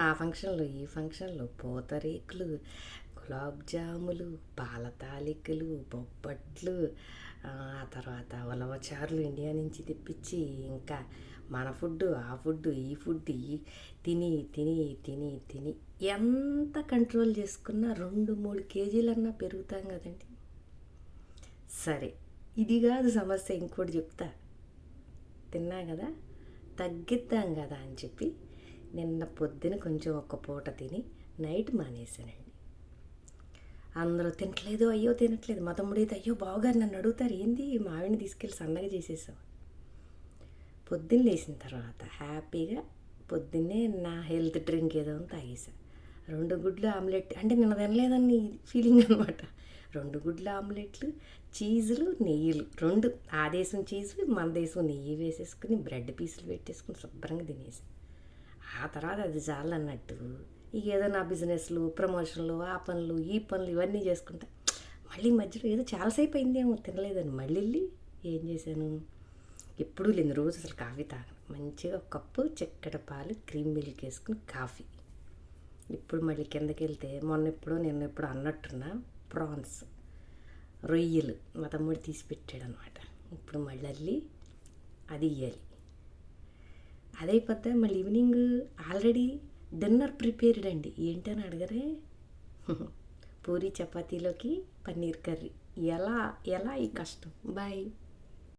ఆ ఫంక్షన్లు ఈ ఫంక్షన్లు పూతరేకులు గులాబ్ జాములు పాల తాలికలు బొబ్బట్లు ఆ తర్వాత ఉలవచారులు ఇండియా నుంచి తెప్పించి ఇంకా మన ఫుడ్ ఆ ఫుడ్ ఈ ఫుడ్ ఈ తిని తిని తిని తిని ఎంత కంట్రోల్ చేసుకున్నా రెండు మూడు కేజీలన్నా పెరుగుతాం కదండి. సరే ఇది కాదు సమస్య ఇంకోటి చెప్తా. తిన్నా కదా తగ్గిద్దాం కదా అని చెప్పి నిన్న పొద్దున కొంచెం ఒక్క పూట తిని నైట్ మానేశానండి. అందరూ తినట్లేదు అయ్యో తినట్లేదు మా తమ్ముడైతే అయ్యో బావగారు నన్ను అడుగుతారు ఏంది మావిని తీసుకెళ్ళి సన్నగా చేసేసావు? పొద్దున్న లేచిన తర్వాత హ్యాపీగా పొద్దున్నే నా హెల్త్ డ్రింక్ ఏదో అని తాగేసా. రెండు గుడ్లు ఆమ్లెట్ అంటే నిన్న తినలేదని ఫీలింగ్ అనమాట రెండు గుడ్ల ఆమ్లెట్లు చీజులు నెయ్యిలు రెండు ఆ దేశం చీజు మన దేశం నెయ్యి వేసేసుకుని బ్రెడ్ పీసులు పెట్టేసుకుని శుభ్రంగా తినేసాను ఆ తర్వాత అది చాలన్నట్టు ఇక ఏదో నా బిజినెస్లు ప్రమోషన్లు ఆ పనులు ఈ పనులు ఇవన్నీ చేసుకుంటా. మళ్ళీ మధ్యలో ఏదో చాలాసేపు అయిందేమో తినలేదని. మళ్ళీ వెళ్ళి ఏం చేశాను? ఎప్పుడూ లేని రోజు అసలు కాఫీ తాగను. మంచిగా ఒక కప్పు చక్కెర పాలు క్రీమ్ మిల్క్ వేసుకుని కాఫీ. ఇప్పుడు మళ్ళీ కిందకి వెళ్తే మొన్న ఎప్పుడో నిన్న ఎప్పుడో అన్నట్టున్నా ప్రాన్స్ రొయ్యలు మా తమ్ముడు తీసి పెట్టాడు అనమాట ఇప్పుడు మళ్ళీ వెళ్ళి అది ఇవ్వాలి అదైపోతే మళ్ళీ ఈవినింగ్ ఆల్రెడీ డిన్నర్ ప్రిపేర్డ్ అండి. ఏంటని అడగరే? పూరి చపాతీలోకి పన్నీర్ కర్రీ. ఎలా ఎలా ఈ కష్టం? బాయ్